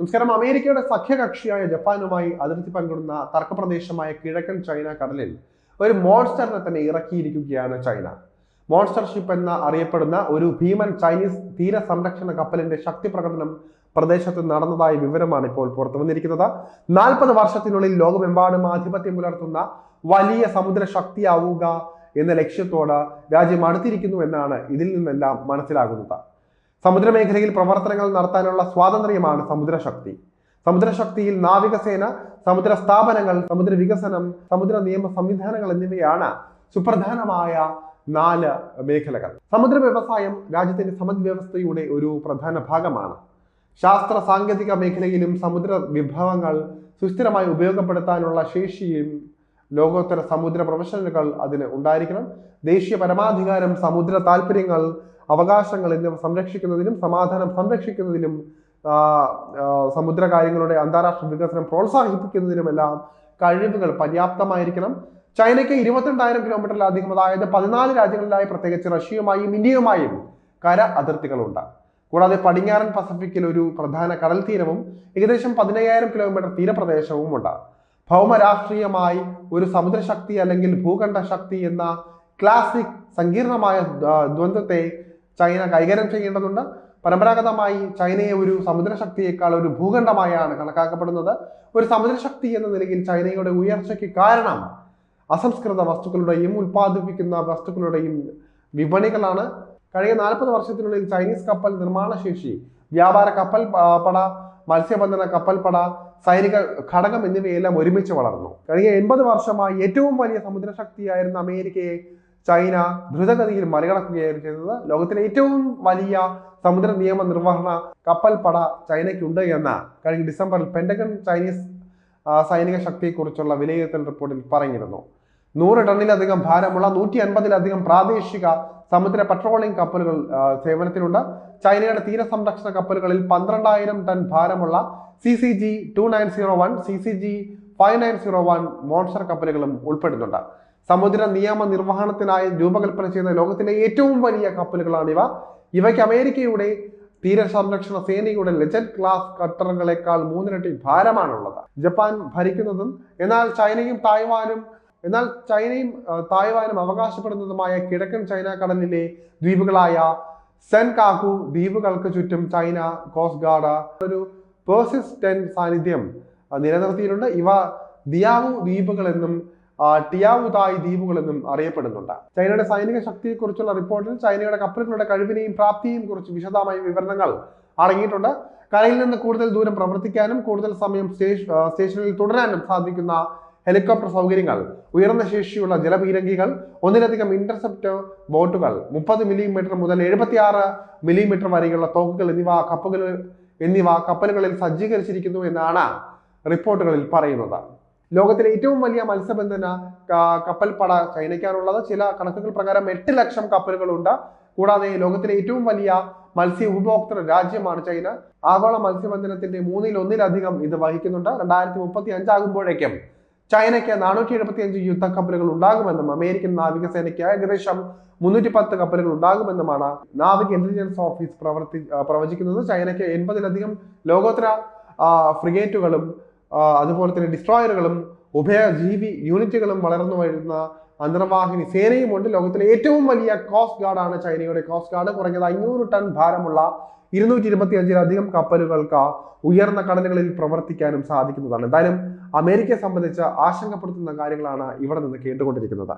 നമസ്കാരം. അമേരിക്കയുടെ സഖ്യകക്ഷിയായ ജപ്പാനുമായി അതിർത്തി പങ്കിടുന്ന തർക്കപ്രദേശമായ കിഴക്കൻ ചൈന കടലിൽ ഒരു മോൺസ്റ്ററിനെ തന്നെ ഇറക്കിയിരിക്കുകയാണ് ചൈന. മോൺസ്റ്റർ ഷിപ്പ് എന്ന അറിയപ്പെടുന്ന ഒരു ഭീമൻ ചൈനീസ് തീര സംരക്ഷണ കപ്പലിന്റെ ശക്തി പ്രകടനം പ്രദേശത്ത് നടന്നതായ വിവരമാണ് ഇപ്പോൾ പുറത്തു വന്നിരിക്കുന്നത്. നാൽപ്പത് വർഷത്തിനുള്ളിൽ ലോകമെമ്പാടും ആധിപത്യം പുലർത്തുന്ന വലിയ സമുദ്ര ശക്തിയാവുക എന്ന ലക്ഷ്യത്തോട് രാജ്യം അടുത്തിരിക്കുന്നു എന്നാണ് ഇതിൽ നിന്നെല്ലാം മനസ്സിലാകുന്നത്. സമുദ്രമേഖലയിൽ പ്രവർത്തനങ്ങൾ നടത്താനുള്ള സ്വാതന്ത്ര്യമാണ് സമുദ്രശക്തി. സമുദ്രശക്തിയിൽ നാവികസേന സമുദ്ര സ്ഥാപനങ്ങൾ സമുദ്ര വികസനം സമുദ്ര നിയമ സംവിധാനങ്ങൾ എന്നിവയാണ് സുപ്രധാനമായ നാല് മേഖലകൾ. സമുദ്ര വ്യവസായം രാജ്യത്തിന്റെ സമ്പദ് വ്യവസ്ഥയുടെ ഒരു പ്രധാന ഭാഗമാണ്. ശാസ്ത്ര സാങ്കേതിക മേഖലയിലും സമുദ്ര വിഭവങ്ങൾ സുസ്ഥിരമായി ഉപയോഗപ്പെടുത്താനുള്ള ശേഷിയും ലോകോത്തര സമുദ്ര പ്രൊഫഷണലുകൾ അതിന് ഉണ്ടായിരിക്കണം. ദേശീയ പരമാധികാരം സമുദ്ര താല്പര്യങ്ങൾ അവകാശങ്ങൾ എന്നിവ സംരക്ഷിക്കുന്നതിനും സമാധാനം സംരക്ഷിക്കുന്നതിനും സമുദ്ര കാര്യങ്ങളുടെ അന്താരാഷ്ട്ര വികസനം പ്രോത്സാഹിപ്പിക്കുന്നതിനുമെല്ലാം കഴിവുകൾ പര്യാപ്തമായിരിക്കണം. ചൈനയ്ക്ക് ഇരുപത്തിരണ്ടായിരം കിലോമീറ്ററിലധികം അതായത് പതിനാല് രാജ്യങ്ങളിലായി പ്രത്യേകിച്ച് റഷ്യയുമായും ഇന്ത്യയുമായും കര അതിർത്തികളുണ്ട്. കൂടാതെ പടിഞ്ഞാറൻ പസഫിക്കിൽ ഒരു പ്രധാന കടൽ തീരവും ഏകദേശം പതിനയ്യായിരം കിലോമീറ്റർ തീരപ്രദേശവും ഉണ്ട് ഭൗമരാഷ്ട്രീയമായി ഒരു സമുദ്രശക്തി അല്ലെങ്കിൽ ഭൂഖണ്ഡ ശക്തി എന്ന ക്ലാസിക് സങ്കീർണമായ ദ്വ- ദ്വന്ദ്വത്തെ ചൈന കൈകാര്യം ചെയ്യേണ്ടതുണ്ട്. പരമ്പരാഗതമായി ചൈനയെ ഒരു സമുദ്രശക്തിയേക്കാൾ ഒരു ഭൂഖണ്ഡമായാണ് കണക്കാക്കപ്പെടുന്നത്. ഒരു സമുദ്രശക്തി എന്ന നിലയിൽ ചൈനയുടെ ഉയർച്ചയ്ക്ക് കാരണം അസംസ്കൃത വസ്തുക്കളുടെയും ഉൽപ്പാദിപ്പിക്കുന്ന വസ്തുക്കളുടെയും വിപണികളാണ്. കഴിഞ്ഞ നാൽപ്പത് വർഷത്തിനുള്ളിൽ ചൈനീസ് കപ്പൽ നിർമ്മാണ ശേഷി വ്യാപാര കപ്പൽ പട മത്സ്യബന്ധന കപ്പൽപ്പട പട സൈനിക ഘടകം എന്നിവയെല്ലാം ഒരുമിച്ച് വളർന്നു. കഴിഞ്ഞ എൺപത് വർഷമായി ഏറ്റവും വലിയ സമുദ്രശക്തിയായിരുന്ന അമേരിക്കയെ ചൈന ദ്രുതഗതിയിൽ മറികടക്കുകയായിരുന്നു ചെയ്തത്. ലോകത്തിലെ ഏറ്റവും വലിയ സമുദ്ര നിയമ നിർവഹണ കപ്പൽപ്പട പട ചൈനയ്ക്കുണ്ട് എന്ന് കഴിഞ്ഞ ഡിസംബറിൽ പെൻഡഗൺ ചൈനീസ് സൈനിക ശക്തിയെക്കുറിച്ചുള്ള വിലയിരുത്തൽ റിപ്പോർട്ടിൽ പറഞ്ഞിരുന്നു. നൂറ് ടണ്ണിലധികം ഭാരമുള്ള നൂറ്റി അൻപതിലധികം പ്രാദേശിക സമുദ്ര പട്രോളിംഗ് കപ്പലുകൾ സേവനത്തിലുണ്ട്. ചൈനയുടെ തീരസംരക്ഷണ കപ്പലുകളിൽ പന്ത്രണ്ടായിരം ടൺ ഭാരമുള്ള C C G two nine zero one C C G five nine zero one monster കപ്പലുകളും ഉൾപ്പെടുന്നുണ്ട്. സമുദ്ര നിയമ നിർവഹണത്തിനായി രൂപകൽപ്പന ചെയ്യുന്ന ലോകത്തിലെ ഏറ്റവും വലിയ കപ്പലുകളാണിവ. ഇവയ്ക്ക് അമേരിക്കയുടെ തീരസംരക്ഷണ സേനയുടെ ലെജൻഡ് ക്ലാസ് കട്ടറുകളെക്കാൾ മൂന്നിരട്ടി ഭാരമാണുള്ളത്. ജപ്പാൻ ഭരിക്കുന്നതും എന്നാൽ ചൈനയും തായ്വാനും എന്നാൽ ചൈനയും തായ്വാനും അവകാശപ്പെടുന്നതുമായ കിഴക്കൻ ചൈന കടലിലെ ദ്വീപുകളായ സെൻ കാക്കു ദ്വീപുകൾക്ക് ചുറ്റും ചൈന കോസ്റ്റ് ഗാർഡ് ഒരു പേഴ്സിസ്റ്റന്റ് സാന്നിധ്യം നിലനിർത്തിയിട്ടുണ്ട്. ഇവ ദിയാവു ദ്വീപുകളെന്നും ടിയാവു ടിയാവുതായ് ദ്വീപുകളെന്നും അറിയപ്പെടുന്നുണ്ട്. ചൈനയുടെ സൈനിക ശക്തിയെക്കുറിച്ചുള്ള റിപ്പോർട്ടിൽ ചൈനയുടെ കപ്പലുകളുടെ കഴിവിനെയും പ്രാപ്തിയെയും കുറിച്ച് വിശദമായ വിവരണങ്ങൾ അടങ്ങിയിട്ടുണ്ട്. കരയിൽ നിന്ന് കൂടുതൽ ദൂരം പ്രവർത്തിക്കാനും കൂടുതൽ സമയം സ്റ്റേഷനിൽ തുടരാനും സാധിക്കുന്ന ഹെലികോപ്റ്റർ സൗകര്യങ്ങൾ ഉയർന്ന ശേഷിയുള്ള ജലപീരങ്കികൾ ഒന്നിലധികം ഇന്റർസെപ്റ്റർ ബോട്ടുകൾ മുപ്പത് മില്ലിമീറ്റർ മുതൽ എഴുപത്തിയാറ് മില്ലിമീറ്റർ വരെയുള്ള തോക്കുകൾ എന്നിവ കപ്പലുകൾ എന്നിവ കപ്പലുകളിൽ സജ്ജീകരിച്ചിരിക്കുന്നു എന്നാണ് റിപ്പോർട്ടുകളിൽ പറയുന്നത്. ലോകത്തിലെ ഏറ്റവും വലിയ മത്സ്യബന്ധന കപ്പൽപ്പട ചൈനയ്ക്കാണുള്ളത്. ചില കണക്കുകൾ പ്രകാരം എട്ട് ലക്ഷം കപ്പലുകളുണ്ട്. കൂടാതെ ലോകത്തിലെ ഏറ്റവും വലിയ മത്സ്യ ഉപഭോക്തൃ രാജ്യമാണ് ചൈന. ആഗോള മത്സ്യബന്ധനത്തിന്റെ മൂന്നിൽ ഒന്നിലധികം ഇത് വഹിക്കുന്നുണ്ട്. രണ്ടായിരത്തി മുപ്പത്തി അഞ്ചാകുമ്പോഴേക്കും ചൈനയ്ക്ക് നാനൂറ്റി എഴുപത്തി അഞ്ച് യുദ്ധക്കപ്പലുകൾ ഉണ്ടാകുമെന്നും അമേരിക്കൻ നാവികസേനയ്ക്ക് ഏകദേശം മുന്നൂറ്റി പത്ത് കപ്പലുകൾ ഉണ്ടാകുമെന്നുമാണ് നാവിക ഇന്റലിജൻസ് ഓഫീസ് പ്രവർത്തി പ്രവചിക്കുന്നത്. ചൈനയ്ക്ക് എൺപതിലധികം ലോകോത്തര ഫ്രിഗേറ്റുകളും അതുപോലെ തന്നെ ഡിസ്ട്രോയറുകളും ഉഭയജീവി യൂണിറ്റുകളും വളർന്നു വരുന്ന അന്തർവാഹിനി സേനയുമുണ്ട്. ലോകത്തിലെ ഏറ്റവും വലിയ കോസ്റ്റ് ഗാർഡാണ് ചൈനയുടെ കോസ്റ്റ് ഗാർഡ് കുറഞ്ഞത് അഞ്ഞൂറ് ടൺ ഭാരമുള്ള ഇരുന്നൂറ്റി ഇരുപത്തി അഞ്ചിലധികം കപ്പലുകൾക്ക് ഉയർന്ന കടലുകളിൽ പ്രവർത്തിക്കാനും സാധിക്കുന്നതാണ്. എന്തായാലും അമേരിക്കയെ സംബന്ധിച്ച് ആശങ്കപ്പെടുത്തുന്ന കാര്യങ്ങളാണ് ഇവിടെ നിന്ന് കേട്ടുകൊണ്ടിരിക്കുന്നത്.